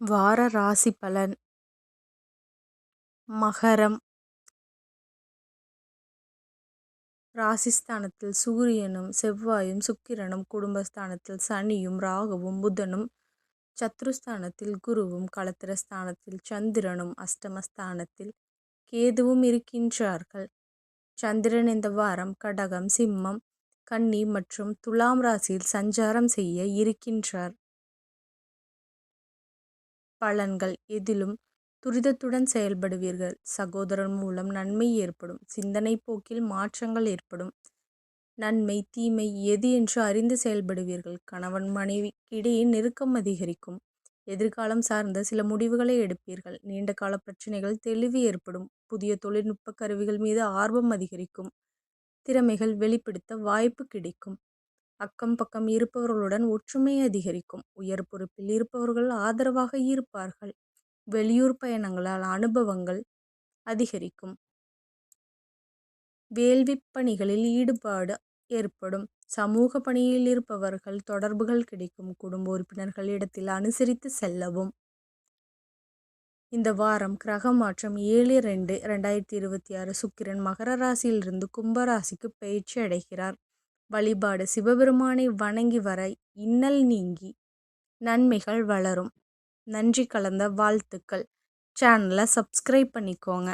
வார ராசி பலன். மகரம். ராசிஸ்தானத்தில் சூரியனும் செவ்வாயும் சுக்கிரனும் குடும்பஸ்தானத்தில் சனியும் ராகுவும் புதனும் சத்ருஸ்தானத்தில் குருவும் களத்திரஸ்தானத்தில் சந்திரனும் அஷ்டமஸ்தானத்தில் கேதுவும் இருக்கின்றார்கள். சந்திரன் இந்த வாரம் கடகம் சிம்மம் கன்னி மற்றும் துலாம் ராசியில் சஞ்சாரம் செய்ய இருக்கின்றார். பலன்கள் எதிலும் துரிதத்துடன் செயல்படுவீர்கள். சகோதரர் மூலம் நன்மை ஏற்படும். சிந்தனை போக்கில் மாற்றங்கள் ஏற்படும். நன்மை தீமை எது என்று அறிந்து செயல்படுவீர்கள். கணவன் மனைவிக்கிடையே நெருக்கம் அதிகரிக்கும். எதிர்காலம் சார்ந்த சில முடிவுகளை எடுப்பீர்கள். நீண்ட கால பிரச்சனைகள் தெளிவு ஏற்படும். புதிய தொழில்நுட்ப கருவிகள் மீது ஆர்வம் அதிகரிக்கும். திறமைகள் வெளிப்படுத்த வாய்ப்பு கிடைக்கும். அக்கம் பக்கம் இருப்பவர்களுடன் ஒற்றுமை அதிகரிக்கும். உயர் பொறுப்பில் இருப்பவர்கள் ஆதரவாக இருப்பார்கள். வெளியூர் பயணங்களால் அனுபவங்கள் அதிகரிக்கும். வேள்வி பணிகளில் ஈடுபாடு ஏற்படும். சமூக பணியில் இருப்பவர்கள் தொடர்புகள் கிடைக்கும். குடும்ப உறுப்பினர்கள் இடத்தில் அனுசரித்து செல்லவும். இந்த வாரம் கிரக மாற்றம் ஏழு ரெண்டு ரெண்டாயிரத்தி இருபத்தி ஆறு சுக்கிரன் மகர ராசியிலிருந்து கும்பராசிக்கு பயிற்சி அடைகிறார். வழிபாடு சிவபெருமானை வணங்கி வர இன்னல் நீங்கி நன்மைகள் வளரும். நன்றி கலந்த வாழ்த்துக்கள். சேனலை சப்ஸ்கிரைப் பண்ணிக்கோங்க.